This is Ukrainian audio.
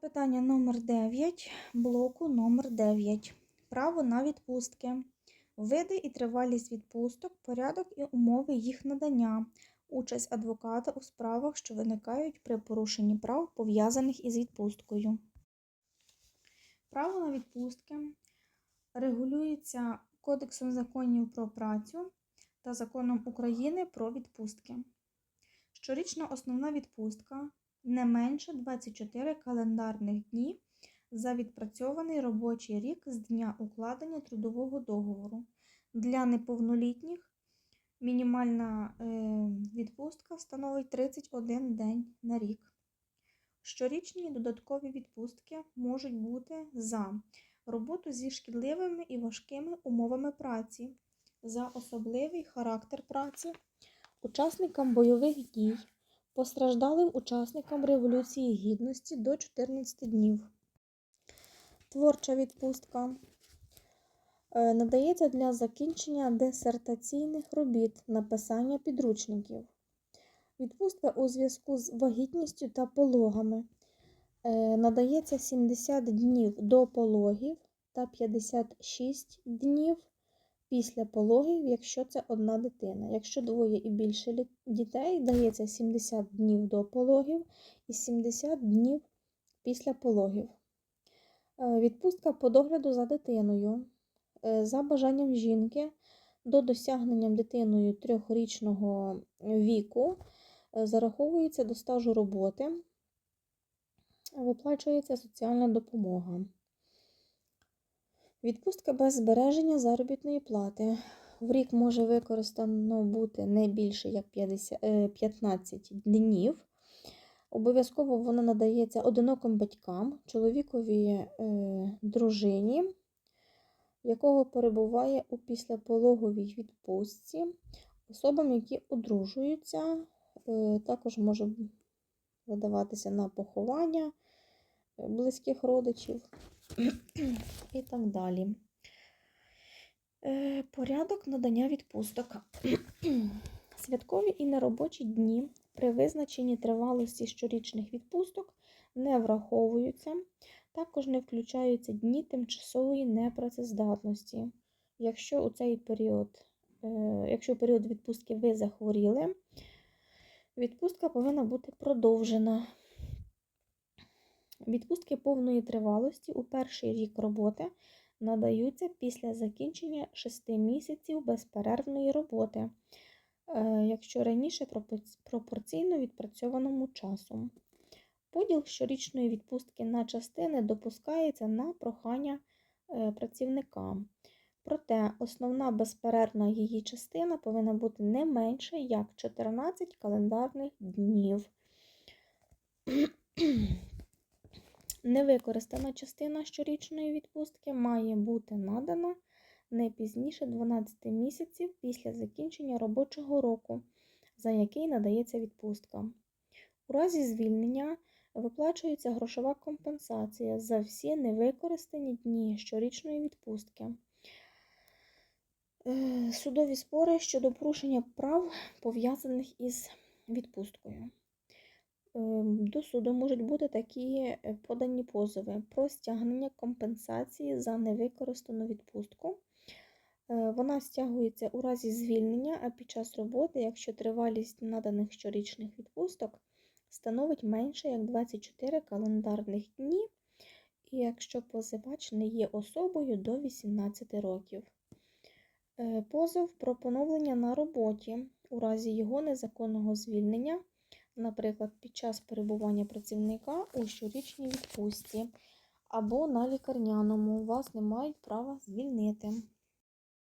Питання номер 9 блоку номер 9. Право на відпустки. Види і тривалість відпусток, порядок і умови їх надання. Участь адвоката у справах, що виникають при порушенні прав, пов'язаних із відпусткою. Право на відпустки регулюється Кодексом законів про працю та законом України про відпустки. Щорічна основна відпустка не менше 24 календарних дні за відпрацьований робочий рік з дня укладення трудового договору. Для неповнолітніх мінімальна е, відпустка становить 31 день на рік. Щорічні додаткові відпустки можуть бути за роботу зі шкідливими і важкими умовами праці, за особливий характер праці, учасникам бойових дій, постраждалим учасникам Революції Гідності до 14 днів. Творча відпустка е, надається для закінчення дисертаційних робіт, написання підручників. Відпустка у зв'язку з вагітністю та пологами е, надається 70 днів до пологів та 56 днів після пологів, якщо це одна дитина. Якщо двоє і більше дітей, дається 70 днів до пологів і 70 днів після пологів. Е, Відпустка по догляду за дитиною. Е, За бажанням жінки до досягнення дитиною трьохрічного віку е, зараховується до стажу роботи, виплачується соціальна допомога. Відпустка без збереження заробітної плати. В рік може використано бути не більше як 50, е, 15 днів. Обов'язково вона надається одиноким батькам, чоловікові е, дружині, якого перебуває у післяпологовій відпустці, особам, які одружуються, е, також може видаватися на поховання е, близьких родичів і так далі. Е, Порядок надання відпусток. Святкові і неробочі дні при визначенні тривалості щорічних відпусток не враховуються. Також не включаються дні тимчасової непрацездатності. Якщо у цей період, е, якщо період відпустки ви захворіли, відпустка повинна бути продовжена. Відпустки повної тривалості у перший рік роботи надаються після закінчення 6 місяців безперервної роботи, е, якщо раніше пропорційно відпрацьованому часу. Поділ щорічної відпустки на частини допускається на прохання е, працівника. Проте основна безперервна її частина повинна бути не менше як 14 календарних днів. Невикористана частина щорічної відпустки має бути надана не пізніше 12 місяців після закінчення робочого року, за який надається відпустка. У разі звільнення виплачується грошова компенсація за всі невикористані дні щорічної відпустки. Е, Судові спори щодо порушення прав, пов'язаних із відпусткою. Ем, До суду можуть бути такі е, подані позови про стягнення компенсації за невикористану відпустку. Е, Вона стягується у разі звільнення, а під час роботи, якщо тривалість наданих щорічних відпусток становить менше як 24 календарних дні, і якщо позивач не є особою до 18 років. Е, Позов про поновлення на роботі у разі його незаконного звільнення наприклад, під час перебування працівника у щорічній відпустці або на лікарняному вас не мають права звільнити.